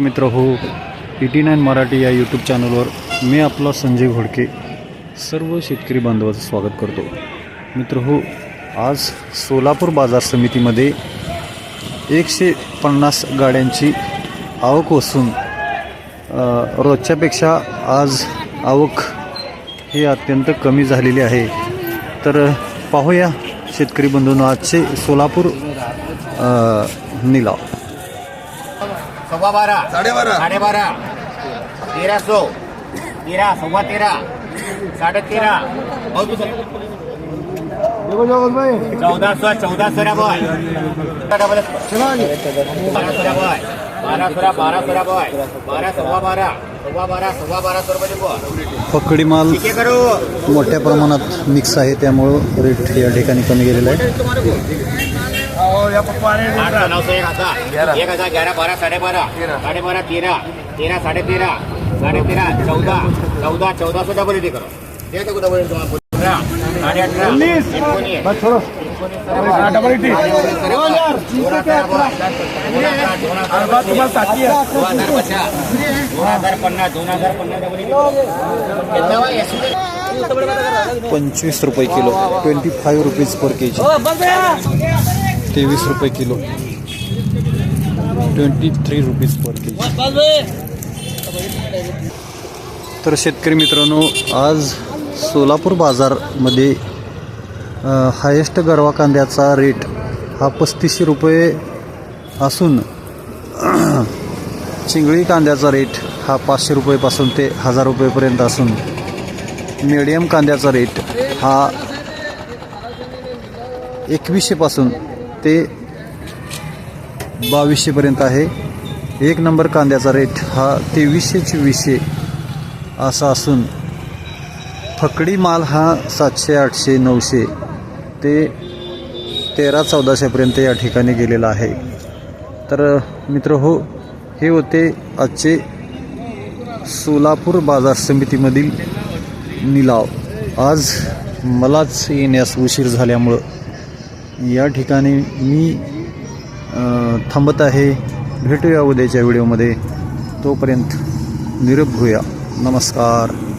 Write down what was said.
मित्र हो eighty nine Marathi या यूट्यूब चॅनलवर मी आपला संजय घोडके. सर्व शेतकरी बांधवाचं स्वागत करतो. मित्र हो आज सोलापूर बाजार समितीमध्ये एकशे पन्नास गाड्यांची आवक असून रोजच्यापेक्षा आज आवक हे अत्यंत कमी झालेली आहे. तर पाहूया शेतकरी बंधूंना आजचे सोलापूर निलाव. सव्वा बारा. साडेबारा. साडेबारा. तेरा सौ. तेरा सव्वा तेरा. साडे तेरा चौदा सौ चौदा सोळा बॉय. बारा सोळा बॉय. बारा सोळा बारा सोळा बॉय. बारा सव्वा बारा. सव्वा बारा सव्वा बारा सौ रुपये बॉय. पकडी माल ठीक आहे करू. मोठ्या प्रमाणात मिक्स आहे त्यामुळं रेट या ठिकाणी कमी गेलेला आहे. आठ नऊ सौ एक हजार एक हजार ग्यारह बारा साढ़े बारह साढ़े बारह तेरह तेरह साढ़े तेरह साढ़े तेरह चौदह चौदह चौदह सौ डबल दे करो दे दो डबल अठारह साढ़े अठारह उन्नीस दोन हजार. पन्नास. दोन हजार पन्नास. डबल पंचवीस रुपये kilo. Twenty five rupees per K G तेवीस रुपये kilo. Twenty three rupees per K तर शेतकरी मित्रांनो आज सोलापूर बाजारमध्ये हायेस्ट गरवा कांद्याचा रेट हा पस्तीसशे रुपये असून चिंगळी कांद्याचा रेट हा पाचशे रुपयेपासून ते हजार रुपयेपर्यंत असून मिडियम कांद्याचा रेट हा एकवीसशेपासून ते बावीसशेपर्यंत आहे. एक नंबर कांद्याचा रेट हा तेवीसशे चोवीसशे असा असून फकडी माल हा सातशे आठशे नऊशे ते तेरा चौदाशेपर्यंत या ठिकाणी गेलेला आहे. तर मित्र हो हे होते आजचे सोलापूर बाजार समितीमधील निलाव. आज मलाच येण्यास उशीर झाल्यामुळं या ठिकाणी मी थांबत आहे. भेटूया उद्याच्या व्हिडिओमध्ये. तोपर्यंत निरोप घेऊया. नमस्कार.